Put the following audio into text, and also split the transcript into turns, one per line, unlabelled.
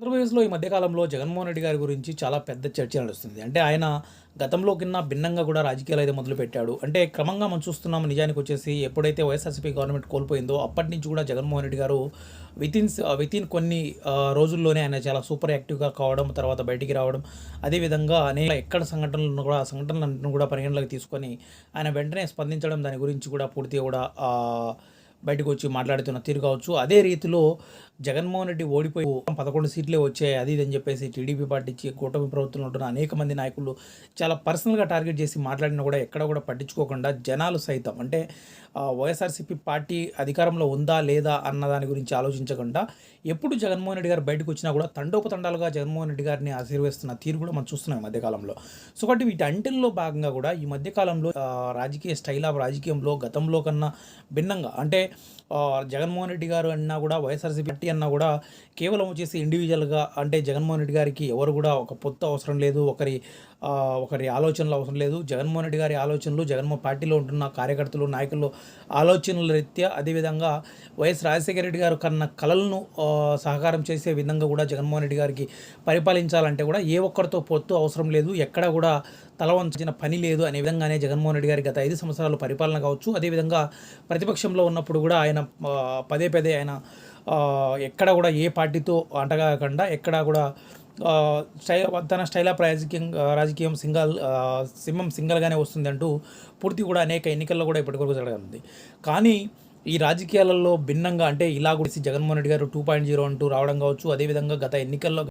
ఆంధ్రప్రదేశ్లో ఈ మధ్యకాలంలో జగన్మోహన్ రెడ్డి గారి గురించి చాలా పెద్ద చర్చ నడుస్తుంది. అంటే ఆయన గతంలో కింద భిన్నంగా కూడా రాజకీయాలు అయితే మొదలుపెట్టాడు. అంటే క్రమంగా మనం చూస్తున్నాం నిజానికి వచ్చేసి ఎప్పుడైతే వైఎస్ఆర్సీపీ గవర్నమెంట్ కోల్పోయిందో అప్పటి నుంచి కూడా జగన్మోహన్ రెడ్డి గారు వితిన్ వితిన్ కొన్ని రోజుల్లోనే ఆయన చాలా సూపర్ యాక్టివ్గా కావడం తర్వాత బయటికి రావడం అదేవిధంగా అనేక ఎక్కడ సంఘటనలను కూడా సంఘటనలు సంఘటనలను కూడా పరిగణలోకి తీసుకొని ఆయన వెంటనే స్పందించడం దాని గురించి కూడా పూర్తిగా కూడా బయటకు వచ్చి మాట్లాడుతున్న తీరు కావచ్చు. అదే రీతిలో జగన్మోహన్ రెడ్డి ఓడిపోయి పదకొండు సీట్లే వచ్చాయి అది ఇది అని చెప్పేసి టీడీపీ పార్టీకి కూటమి ప్రభుత్వంలో ఉంటున్న అనేక మంది నాయకులు చాలా పర్సనల్గా టార్గెట్ చేసి మాట్లాడినా కూడా ఎక్కడ కూడా పట్టించుకోకుండా జనాలు సైతం అంటే వైఎస్ఆర్సీపీ పార్టీ అధికారంలో ఉందా లేదా అన్న దాని గురించి ఆలోచించకుండా ఎప్పుడు జగన్మోహన్ రెడ్డి గారు బయటకు వచ్చినా కూడా తండోపతండాలుగా జగన్మోహన్ రెడ్డి గారిని ఆశీర్వదిస్తున్న తీరు కూడా మనం చూస్తున్నాం ఈ మధ్యకాలంలో. సో కాబట్టి వీటి అంటెల్లో భాగంగా కూడా ఈ మధ్యకాలంలో రాజకీయ స్టైల్ ఆఫ్ రాజకీయంలో గతంలో కన్నా భిన్నంగా అంటే జగన్మోహన్ రెడ్డి గారు అన్నా కూడా వైఎస్ఆర్సీపీ పార్టీ అన్నా కూడా కేవలం వచ్చేసి ఇండివిజువల్గా అంటే జగన్మోహన్ రెడ్డి గారికి ఎవరు కూడా ఒక పొత్తు అవసరం లేదు ఒకరి ఒకరి ఆలోచనలు అవసరం లేదు. జగన్మోహన్ రెడ్డి గారి ఆలోచనలు జగన్మోహన్ పార్టీలో ఉంటున్న కార్యకర్తలు నాయకులు ఆలోచనల రీత్యా అదేవిధంగా వైఎస్ రాజశేఖర రెడ్డి గారు కన్న కళలను సహకారం చేసే విధంగా కూడా జగన్మోహన్ రెడ్డి గారికి పరిపాలించాలంటే కూడా ఏ ఒక్కరితో పొత్తు అవసరం లేదు ఎక్కడ కూడా తల వంచిన పని లేదు అనే విధంగానే జగన్మోహన్ రెడ్డి గారి గత ఐదు సంవత్సరాలు పరిపాలన కావచ్చు. అదేవిధంగా ప్రతిపక్షంలో ఉన్నప్పుడు కూడా ఆయన పదే పదే ఆయన ఎక్కడ కూడా ఏ పార్టీతో అంటగాకుండా ఎక్కడ కూడా ఆ, స్టైల్ తన స్టైల్ ఆఫ్ రాజకీయం రాజకీయం సింగల్ సింహం సింగల్గానే వస్తుంది అంటూ పూర్తి కూడా అనేక ఎన్నికల్లో కూడా ఇప్పటివరకు జరగనుంది. కానీ ఈ రాజకీయాలలో భిన్నంగా అంటే ఇలా కూడా జగన్మోహన్ రెడ్డి గారు టూ పాయింట్ జీరో అంటూ రావడం కావచ్చు. అదేవిధంగా గత ఎన్నికల్లో